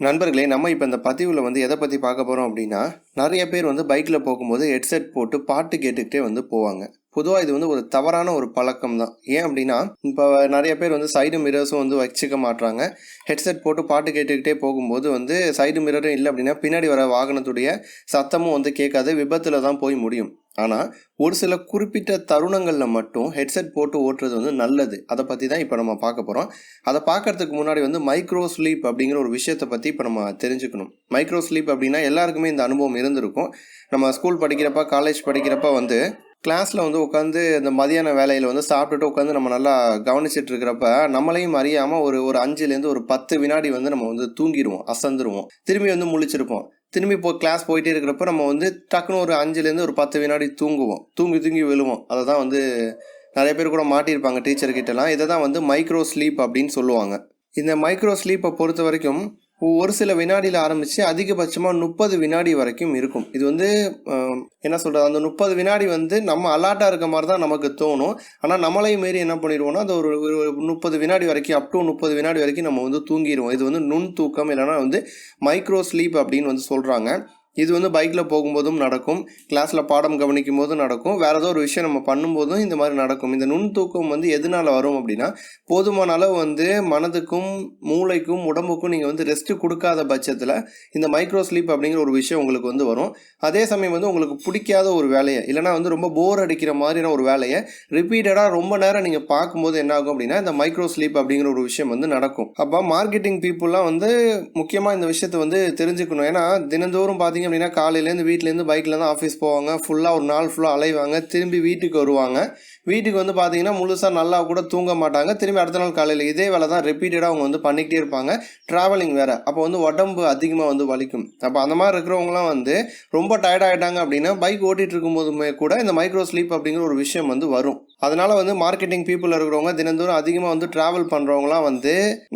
நண்பர்களே நம்ம இப்போ இந்த பதிவில் வந்து எதை பற்றி பார்க்க போகிறோம் அப்படின்னா நிறைய பேர் வந்து பைக்கில் போகும்போது ஹெட்செட் போட்டு பாட்டு கேட்டுக்கிட்டே வந்து போவாங்க. பொதுவாக இது வந்து ஒரு தவறான ஒரு பழக்கம் தான். ஏன் அப்படின்னா இப்போ நிறைய பேர் வந்து சைடு மிரர்ஸும் வந்து வச்சுக்க மாட்றாங்க. ஹெட்செட் போட்டு பாட்டு கேட்டுக்கிட்டே போகும்போது வந்து சைடு மிரரும் இல்லை அப்படின்னா பின்னாடி வர வாகனத்துடைய சத்தமும் வந்து கேட்காது விபத்தில் தான் போய் முடியும். ஆனால் ஒரு சில குறிப்பிட்ட தருணங்களில் மட்டும் ஹெட்செட் போட்டு ஓட்டுறது வந்து நல்லது. அதை பற்றி தான் இப்போ நம்ம பார்க்க போகிறோம் அதை பார்க்கறதுக்கு முன்னாடி வந்து மைக்ரோ ஸ்லீப் அப்படிங்கிற ஒரு விஷயத்தை பற்றி இப்போ நம்ம தெரிஞ்சுக்கணும். மைக்ரோ ஸ்லீப் அப்படின்னா எல்லாருக்குமே இந்த அனுபவம் இருந்திருக்கும். நம்ம ஸ்கூல் படிக்கிறப்ப காலேஜ் படிக்கிறப்ப வந்து கிளாஸில் வந்து உட்காந்து இந்த மதியான வேலையில் வந்து சாப்பிட்டுட்டு உட்காந்து நம்ம நல்லா கவனிச்சிட்டு இருக்கிறப்ப நம்மளையும் அறியாமல் ஒரு ஒரு அஞ்சுலேருந்து ஒரு பத்து வினாடி வந்து நம்ம வந்து தூங்கிடுவோம் அசந்துருவோம். திரும்பி வந்து முழிச்சிருப்போம். திரும்பி போ கிளாஸ் போயிட்டே இருக்கிறப்ப நம்ம வந்து டக்குன்னு ஒரு அஞ்சுலேருந்து ஒரு பத்து வினாடி தூங்குவோம். தூங்கி தூங்கி விழுவோம். அதை தான் வந்து நிறைய பேர் கூட மாட்டியிருப்பாங்க டீச்சர்கிட்டலாம் இதை தான் வந்து மைக்ரோ ஸ்லீப் அப்படின்னு சொல்லுவாங்க. இந்த மைக்ரோ ஸ்லீப்பை பொறுத்த வரைக்கும் ஒரு சில வினாடியில் ஆரம்பித்து அதிகபட்சமாக முப்பது வினாடி வரைக்கும் இருக்கும். இது வந்து என்ன சொல்கிறது அந்த முப்பது வினாடி வந்து நம்ம அலாட்டாக இருக்க மாதிரி தான் நமக்கு தோணும். ஆனால் நம்மளையும் மீறி என்ன பண்ணிடுவோம்னா அந்த ஒரு ஒரு முப்பது வினாடி வரைக்கும் அப் டு முப்பது வினாடி வரைக்கும் நம்ம வந்து தூங்கிடுவோம். இது வந்து நுண் தூக்கம் இல்லைன்னா வந்து மைக்ரோ ஸ்லீப் அப்படின்னு வந்து சொல்கிறாங்க இது வந்து பைக்கில் போகும்போதும் நடக்கும். கிளாஸில் பாடம் கவனிக்கும் போதும் நடக்கும். வேறு ஏதோ ஒரு விஷயம் நம்ம பண்ணும்போதும் இந்த மாதிரி நடக்கும். இந்த நுண் தூக்கம் வந்து எதனால் வரும் அப்படின்னா போதுமான அளவு வந்து மனதுக்கும் மூளைக்கும் உடம்புக்கும் நீங்கள் வந்து ரெஸ்ட்டு கொடுக்காத பட்சத்தில் இந்த மைக்ரோ ஸ்லீப் அப்படிங்கிற ஒரு விஷயம் உங்களுக்கு வந்து வரும். அதே சமயம் வந்து உங்களுக்கு பிடிக்காத ஒரு வேலையை இல்லைனா வந்து ரொம்ப போர் அடிக்கிற மாதிரியான ஒரு வேலையை ரிப்பீட்டடாக ரொம்ப நேரம் நீங்கள் பார்க்கும்போது என்ன ஆகும் அப்படின்னா இந்த மைக்ரோ ஸ்லீப் அப்படிங்கிற ஒரு விஷயம் வந்து நடக்கும். அப்போ மார்க்கெட்டிங் பீப்புளெலாம் வந்து முக்கியமாக இந்த விஷயத்தை வந்து தெரிஞ்சுக்கணும். ஏன்னா தினந்தோறும் பார்த்தீங்க அப்படின்னா காலையிலேருந்து வீட்டிலேருந்து பைக்கில் தான் ஆஃபீஸ் போவாங்க. ஃபுல்லாக ஒரு நாள் ஃபுல்லாக அலைவாங்க. திரும்பி வீட்டுக்கு வருவாங்க. வீட்டுக்கு வந்து பார்த்தீங்கன்னா முழுசாக நல்லா கூட தூங்க மாட்டாங்க. திரும்பி அடுத்த நாள் காலையில் இதே வேலை தான் ரிப்பீட்டடாக அவங்க வந்து பண்ணிக்கிட்டே இருப்பாங்க. ட்ராவலிங் வேறு. அப்போ வந்து உடம்பு அதிகமாக வந்து வலிக்கும். அப்போ அந்த மாதிரி இருக்கிறவங்களாம் வந்து ரொம்ப டயர்ட் ஆகிட்டாங்க அப்படின்னா பைக் ஓட்டிகிட்டு இருக்கும்போதுமே கூட இந்த மைக்ரோ ஸ்லீப் அப்படிங்கிற ஒரு விஷயம் வந்து வரும். அதனால் வந்து மார்க்கெட்டிங் பீப்புள் இருக்கிறவங்க தினந்தோறும் அதிகமாக வந்து ட்ராவல் பண்ணுறவங்களாம் வந்து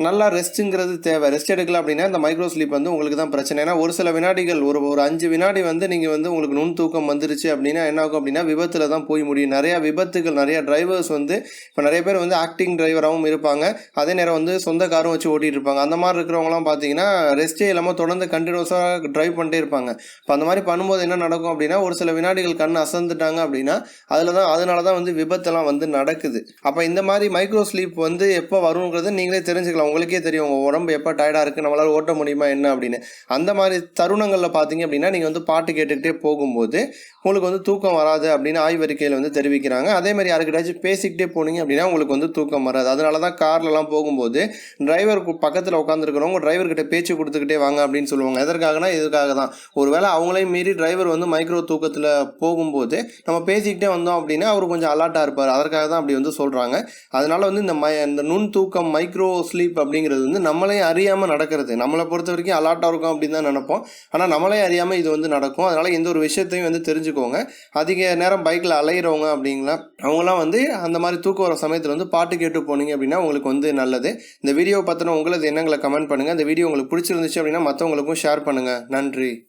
நல்லா ரெஸ்ட்டுங்கிறது தேவை. ரெஸ்ட் எடுக்கல அப்படின்னா இந்த மைக்ரோ ஸ்லீப் வந்து உங்களுக்கு தான் பிரச்சனை. ஏன்னா ஒரு சில வினாடிகள் ஒரு ஒரு அஞ்சு வினாடி வந்து நீங்கள் வந்து உங்களுக்கு நுண் தூக்கம் வந்துருச்சு அப்படின்னா என்ன ஆகும் அப்படின்னா விபத்தில் தான் போய் முடியும். நிறையா விபத்துகள் நிறையா டிரைவர்ஸ் வந்து இப்போ நிறைய பேர் வந்து ஆக்டிங் டிரைவராகவும் இருப்பாங்க. அதே நேரம் வந்து சொந்த காரும் வச்சு ஓட்டிகிட்டு இருப்பாங்க. அந்த மாதிரி இருக்கிறவங்களாம் பார்த்தீங்கன்னா ரெஸ்ட்டே இல்லாமல் தொடர்ந்து கண்டினியூஸாக டிரைவ் பண்ணிட்டே இருப்பாங்க. இப்போ அந்த மாதிரி பண்ணும்போது என்ன நடக்கும் அப்படின்னா ஒரு சில வினாடிகள் கண் அசந்துட்டாங்க அப்படின்னா அதில் தான் அதனால தான் வந்து விபத்தெல்லாம் வந்து நடக்குது. அப்போ இந்த மாதிரி மைக்ரோ ஸ்லீப் வந்து எப்போ வருங்கிறது நீங்களே தெரிஞ்சுக்கலாம். உங்களுக்கே தெரியும் உங்கள் உடம்பு எப்போ டயர்டாக இருக்குது நம்மளால் ஓட்ட முடியுமா என்ன அப்படின்னு. அந்த மாதிரி தருணங்களில் பார்த்தீங்க அப்படின்னா நீங்கள் வந்து பாட்டு கேட்டுக்கிட்டே போகும்போது உங்களுக்கு வந்து தூக்கம் வராது அப்படின்னு ஆய்வறிக்கையில் வந்து தெரிவிக்கிறாங்க. அதே மாதிரி யாருக்கிட்டாச்சும் பேசிக்கிட்டே போனீங்க அப்படின்னா உங்களுக்கு வந்து தூக்கம் வராது. அதனால தான் கார்லலாம் போகும்போது டிரைவர் பக்கத்தில் உட்காந்துருக்கிறவங்க டிரைவர்கிட்ட பேச்சு கொடுத்துக்கிட்டே வாங்க அப்படின்னு சொல்லுவாங்க. எதற்காகனா இதுக்காக தான்? ஒருவேளை அவங்களையும் மீறி டிரைவர் வந்து மைக்ரோ தூக்கத்தில் போகும்போது நம்ம பேசிக்கிட்டே வந்தோம் அப்படின்னா அவர் கொஞ்சம் அலர்ட்டாக இருப்பார். அதற்காக தான் அப்படி வந்து சொல்கிறாங்க அதனால வந்து இந்த மை இந்த நுண் தூக்கம் மைக்ரோ ஸ்லீப் அப்படிங்கிறது வந்து நம்மளையும் அறியாமல் நடக்கிறது. நம்மளை பொறுத்த வரைக்கும் அலர்ட்டாக இருக்கும் அப்படின்னு தான் நினைப்போம். ஆனால் நம்மளே அறியாமல் இது வந்து நடக்கும். அதனால் எந்த ஒரு விஷயத்தையும் வந்து தெரிஞ்சுக்கோங்க. அதிக நேரம் பைக்கில் அலையிறவங்க அப்படிங்களா அவங்களாம் வந்து அந்த மாதிரி தூக்கம் வர சமயத்தில் வந்து பாட்டு கேட்டு போனீங்க அப்படின்னா உங்களுக்கு வந்து நல்லது. இந்த வீடியோ பற்றின உங்களது எண்ணங்களை கமெண்ட் பண்ணுங்கள் இந்த வீடியோ உங்களுக்கு பிடிச்சிருந்துச்சு அப்படின்னா மற்றவங்களுக்கும் ஷேர் பண்ணுங்கள் நன்றி.